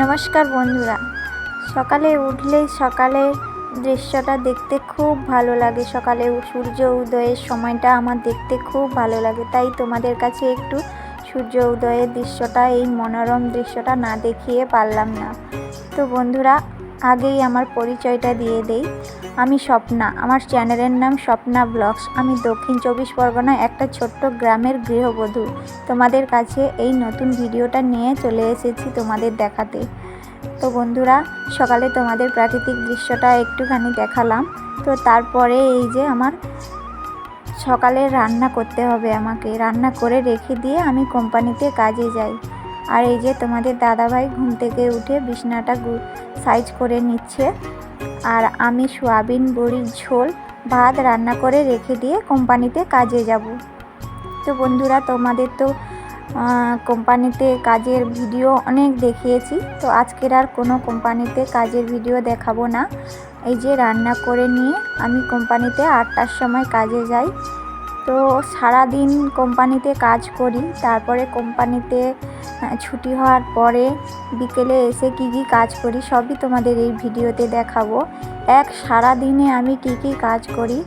নমস্কার বন্ধুরা। সকালে উঠলেই সকালের দৃশ্যটা দেখতে খুব ভালো লাগে। সকালে সূর্য উদয়ের সময়টা আমার দেখতে খুব ভালো লাগে। তাই তোমাদের কাছে একটু সূর্য উদয়ের দৃশ্যটা, এই মনোরম দৃশ্যটা না দেখিয়ে পারলাম না। তো বন্ধুরা, আগেই আমার পরিচয়টা দিয়ে দেই। আমি স্বপ্না। আমার চ্যানেলের নাম স্বপ্না ব্লগস। আমি দক্ষিণ চব্বিশ পরগনায় একটা ছোট্ট গ্রামের গৃহবধূ। তোমাদের কাছে এই নতুন ভিডিওটা নিয়ে চলে এসেছি তোমাদের দেখাতে। তো বন্ধুরা, সকালে তোমাদের প্রাকৃতিক দৃশ্যটা একটুখানি দেখালাম। তো তারপরে এই যে আমার সকালে রান্না করতে হবে আমাকে। রান্না করে রেখে দিয়ে আমি কোম্পানিতে কাজে যাই। আর এই যে তোমাদের দাদাভাই ঘুম থেকে উঠে বিছনাটা সাইজ করে নিচ্ছে। আর আমি সোয়াবিন, বড়ির ঝোল, ভাত রান্না করে রেখে দিয়ে কোম্পানিতে কাজে যাব। তো বন্ধুরা, তোমাদের তো কোম্পানিতে কাজের ভিডিও অনেক দেখিয়েছি। তো আজকের আর কোনো কোম্পানিতে কাজের ভিডিও দেখাবো না। এই যে রান্না করে নিয়ে আমি কোম্পানিতে আটটার সময় কাজে যাই। তো সারাদিন কোম্পানিতে কাজ করি, তারপরে কোম্পানিতে ছুটি হওয়ার পরে বিকেলে এসে কি কি কাজ করি সবই তোমাদের এই ভিডিওতে দেখাবো। এক সারা দিনে আমি কি কি কাজ করি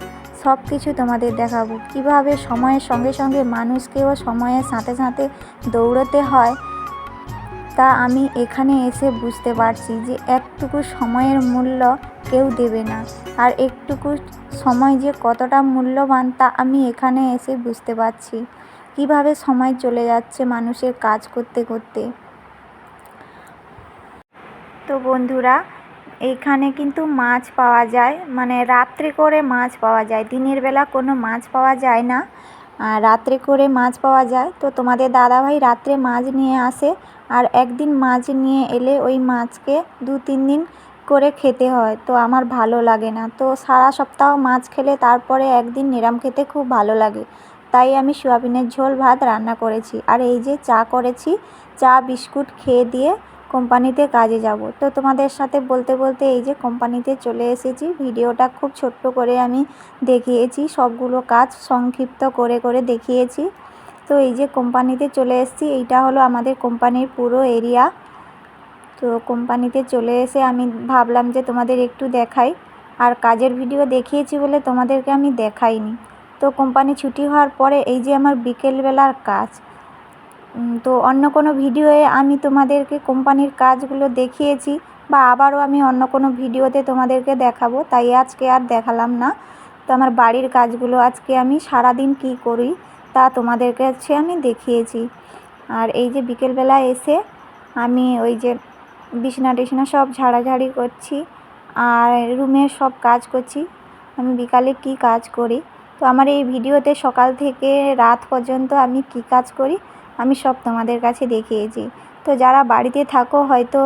সব কিছু তোমাদের দেখাবো। কীভাবে সময়ের সঙ্গে সঙ্গে মানুষকেও সময়ের সাথে সাথে দৌড়তে হয়, তা আমি এখানে এসে বুঝতে পারছি যে একটুকু সময়ের মূল্য কেউ দেবে না। আর একটুকু সময় যে কতটা মূল্যবান তা আমি এখানে এসে বুঝতে পারছি। কীভাবে সময় চলে যাচ্ছে মানুষের কাজ করতে করতে। তো বন্ধুরা এইখানে কিন্তু মাছ পাওয়া যায় মানে রাত্রে করে মাছ পাওয়া যায়, দিনের বেলা কোনো মাছ পাওয়া যায় না। আর রাত্রে করে মাছ পাওয়া যায়, তো তোমাদের দাদাভাই রাত্রে মাছ নিয়ে আসে, আর একদিন মাছ নিয়ে এলে ওই মাছকে দু তিন দিন করে খেতে হয়, তো আমার ভালো লাগে না। তো সারা সপ্তাহ মাছ খেলে তারপরে একদিন নিরাম খেতে খুব ভালো লাগে। তাই আমি সোয়াবিনের ঝোল ভাত রান্না করেছি। আর এই যে চা করেছি, চা, বিস্কুট খেয়ে দিয়ে কোম্পানিতে কাজে যাব। তো তোমাদের সাথে বলতে বলতে এই যে কোম্পানিতে চলে এসেছি, ভিডিওটা খুব ছোট্ট করে আমি দেখিয়েছি, সবগুলো কাজ সংক্ষিপ্ত করে করে দেখিয়েছি। তো এই যে কোম্পানিতে চলে এসেছি, এইটা হলো আমাদের কোম্পানির পুরো এরিয়া। তো কোম্পানিতে চলে এসে আমি ভাবলাম যে তোমাদের একটু দেখাই। আর কাজের ভিডিও দেখিয়েছি বলে তোমাদেরকে আমি দেখাইনি। তো কোম্পানি ছুটি হওয়ার পরে এই যে আমার বিকেলবেলার কাজ তো অন্য কোনো ভিডিওয়ে আমি তোমাদেরকে কোম্পানির কাজগুলো দেখিয়েছি বা আবারও আমি অন্য কোনো ভিডিওতে তোমাদেরকে দেখাবো। তাই আজকে আর দেখালাম না। তো আমার বাড়ির কাজগুলো আজকে আমি সারাদিন কী করি তা তোমাদের কাছে আমি দেখিয়েছি। আর এই যে বিকেলবেলা এসে আমি ওই যে বিছনা টিছনা সব ঝাড়াঝাড়ি করছি আর রুমের সব কাজ করছি। আমি বিকালে কী কাজ করি? তো আমার এই ভিডিওতে সকাল থেকে রাত পর্যন্ত আমি কী কাজ করি? আমি সব তোমাদের কাছে দেখিয়েছি। তো যারা বাড়িতে থাকো, হয়তো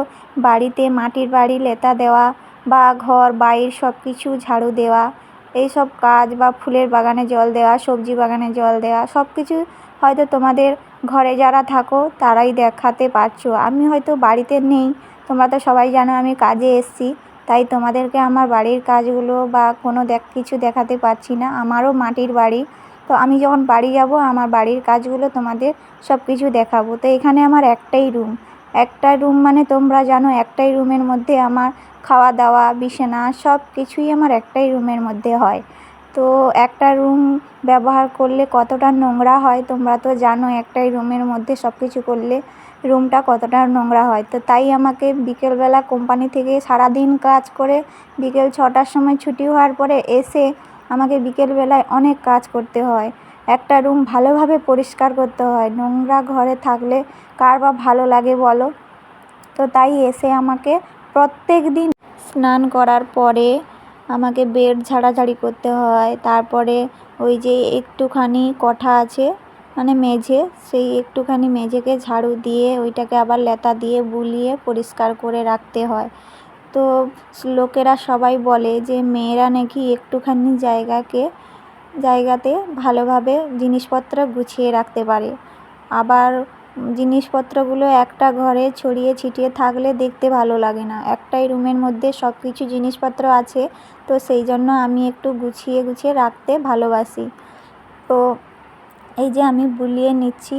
বাড়িতে মাটির বাড়ি, লেতা দেওয়া বা ঘর বাইর সব কিছু ঝাড়ু দেওয়া, এই সব কাজ বা ফুলের বাগানে জল দেওয়া, সবজি বাগানে জল দেওয়া, সব কিছু হয়তো তোমাদের ঘরে যারা থাকো, তারাই দেখাতে পারছ। আমি হয়তো বাড়িতে নেই তোমরা তো সবাই জানো আমি কাজে এসেছি, তাই তোমাদেরকে আমার বাড়ির কাজগুলো বা কোনো দেখ, কিছু দেখাতে পারছি না। আমারও মাটির বাড়ি। তো আমি যখন বাড়ি যাব, আমার বাড়ির কাজগুলো তোমাদের সব কিছু দেখাবো। তো এখানে আমার একটাই রুম। একটা রুম মানে তোমরা জানো, একটাই রুমের মধ্যে আমার খাওয়া দাওয়া বিছানা সব কিছুই আমার একটাই রুমের মধ্যে হয়। তো একটা রুম ব্যবহার করলে কতটা নোংরা হয় তোমরা তো জানো, একটাই রুমের মধ্যে সব কিছু করলে রুমটা কতটা নোংরা হয়। তো তাই আমাকে বিকেলবেলা কোম্পানি থেকে সারাদিন কাজ করে বিকেল ছটার সময় ছুটি হওয়ার পরে এসে আমাকে বিকেলবেলায় অনেক কাজ করতে হয়। একটা রুম ভালোভাবে পরিষ্কার করতে হয়। নোংরা ঘরে থাকলে কার বা ভালো লাগে বলো? তো তাই এসে আমাকে প্রত্যেক দিন স্নান করার পরে আমাকে বেড ঝাড়াঝাড়ি করতে হয়। তারপরে ওই যে একটুখানি কঠা আছে মানে মেঝে, সেই একটুখানি মেঝেকে ঝাড়ু দিয়ে ওইটাকে আবার লেতা দিয়ে বুলিয়ে পরিষ্কার করে রাখতে হয়। তো লোকেরা সবাই বলে যে মেয়েরা নাকি একটুখানি জায়গাকে, জায়গাতে ভালোভাবে জিনিসপত্র গুছিয়ে রাখতে পারে। আবার জিনিসপত্রগুলো একটা ঘরে ছড়িয়ে ছিটিয়ে থাকলে দেখতে ভালো লাগে না। একটাই রুমের মধ্যে সব কিছু জিনিসপত্র আছে, তো সেই জন্য আমি একটু গুছিয়ে গুছিয়ে রাখতে ভালোবাসি। তো এই যে আমি বুলিয়ে নিচ্ছি,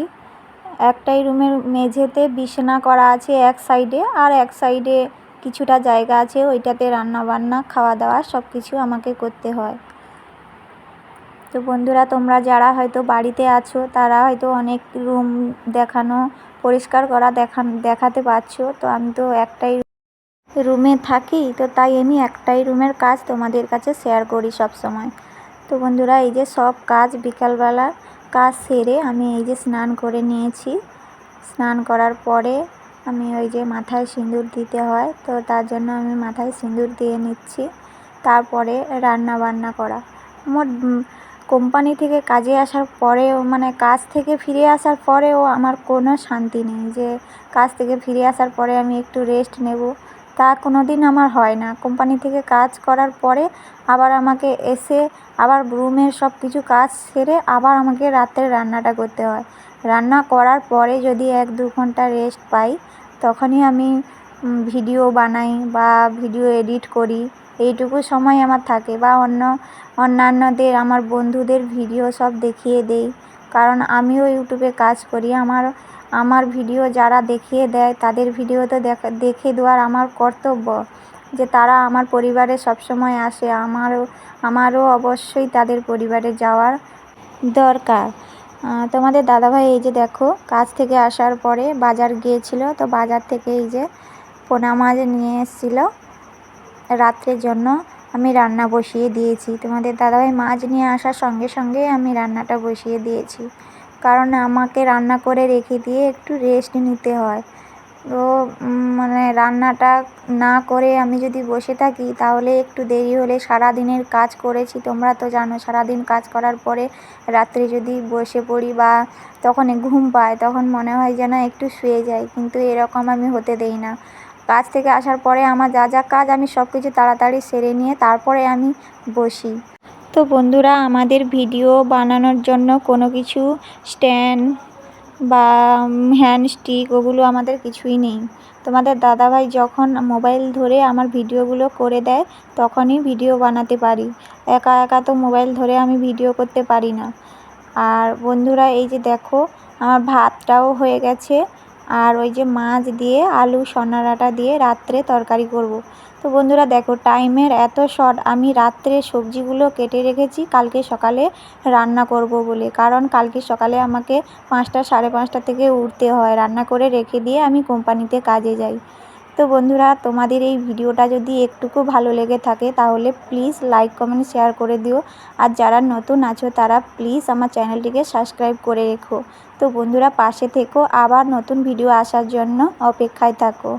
একটাই রুমের মেঝেতে বিছানা করা আছে এক সাইডে আর এক সাইডে কিছুটা জায়গা আছে, ওইটাতে রান্না বান্না খাওয়া দাওয়া সব কিছু আমাকে করতে হয়। তো বন্ধুরা, তোমরা যারা হয়তো বাড়িতে আছো, তারা হয়তো অনেক রুম দেখানো, পরিষ্কার করা দেখান দেখাতে পারছ। তো আমি তো একটাই রুমে থাকি, তো তাই আমি একটাই রুমের কাজ তোমাদের কাছে শেয়ার করি সব সময় তো বন্ধুরা, এই যে সব কাজ বিকালবেলা কাজ সেরে আমি এই যে স্নান করে নিয়েছি। স্নান করার পরে আমি ওই যে মাথায় সিঁদুর দিতে হয়, তো তার জন্য আমি মাথায় সিঁদুর দিয়ে নিচ্ছি। তারপরে রান্না বান্না করা মোট কোম্পানি থেকে কাজে আসার পরেও মানে কাজ থেকে ফিরে আসার পরেও আমার কোনো শান্তি নেই যে কাজ থেকে ফিরে আসার পরে আমি একটু রেস্ট নেব। তা কোনো দিন আমার হয় না। কোম্পানি থেকে কাজ করার পরে আবার আমাকে এসে আবার রুমের সব কিছু কাজ সেরে আবার আমাকে রাতের রান্নাটা করতে হয়। রান্না করার পরে যদি এক দু ঘণ্টা রেস্ট পাই, তখনই আমি ভিডিও বানাই বা ভিডিও এডিট করি। এইটুকু সময় আমার থাকে বা অন্য, অন্যান্যদের, আমার বন্ধুদের ভিডিও সব দেখিয়ে দেই। কারণ আমিও ইউটিউবে কাজ করি। আমার আমার ভিডিও যারা দেখিয়ে দেয়, তাদের ভিডিও তো দেখা দেখে দেওয়ার আমার কর্তব্য যে তারা আমার পরিবারে সবসময় আসে। আমারও আমারও অবশ্যই তাদের পরিবারে যাওয়ার দরকার। তোমাদের দাদাভাই এই যে দেখো, কাজ থেকে আসার পরে বাজার গিয়েছিল, তো বাজার থেকে এই যে পোনা মাছ নিয়ে এসেছিল। রাত্রের জন্য আমি রান্না বসিয়ে দিয়েছি। তোমাদের দাদাভাই মাছ নিয়ে আসার সঙ্গে সঙ্গে আমি রান্নাটা বসিয়ে দিয়েছি। কারণ আমাকে রান্না করে রেখে দিয়ে একটু রেস্ট নিতে হয়। তো মানে রান্নাটা না করে আমি যদি বসে থাকি, তাহলে একটু দেরি হলে সারা দিনের কাজ করেছি। তোমরা তো জানো, সারাদিন কাজ করার পরে রাত্রে যদি বসে পড়ি বা তখন ঘুম পায়, তখন মনে হয় যেন একটু শুয়ে যাই। কিন্তু এরকম আমি হতে দেই না। কাজ থেকে আসার পরে আমার যা যা কাজ, আমি সব কিছু তাড়াতাড়ি সেরে নিয়ে তারপরে আমি বসি। তো বন্ধুরা, আমাদের ভিডিও বানানোর জন্য কোনো কিছু স্ট্যান্ড বা হ্যান্ড স্টিক ওগুলো আমাদের কিছুই নেই। তোমাদের দাদাভাই যখন মোবাইল ধরে আমার ভিডিওগুলো করে দেয়, তখনই ভিডিও বানাতে পারি। একা একা তো মোবাইল ধরে আমি ভিডিও করতে পারি না। আর বন্ধুরা, এই যে দেখো, আমার ভাতটাও হয়ে গেছে। আর ওই যে মাছ দিয়ে, আলু সনারাটা দিয়ে রাত্রে তরকারি করব। তো বন্ধুরা দেখো, টাইমের এত শর্ট, আমি রাত্রে সবজিগুলো কেটে রেখেছি, কালকে সকালে রান্না করব বলে। কারণ কালকে সকালে আমাকে পাঁচটা, সাড়ে পাঁচটা থেকে উঠতে হয়। রান্না করে রেখে দিয়ে আমি কোম্পানিতে কাজে যাই। তো বন্ধুরা, তোমাদের এই ভিডিওটা যদি একটুকু ভালো লেগে থাকে, তাহলে প্লিজ লাইক কমেন্ট শেয়ার করে দিও। আর যারা নতুন আছো, তারা প্লিজ আমার চ্যানেলটিকে সাবস্ক্রাইব করে রেখো। তো বন্ধুরা, পাশে থেকো। আবার নতুন ভিডিও আসার জন্য অপেক্ষায় থাকো।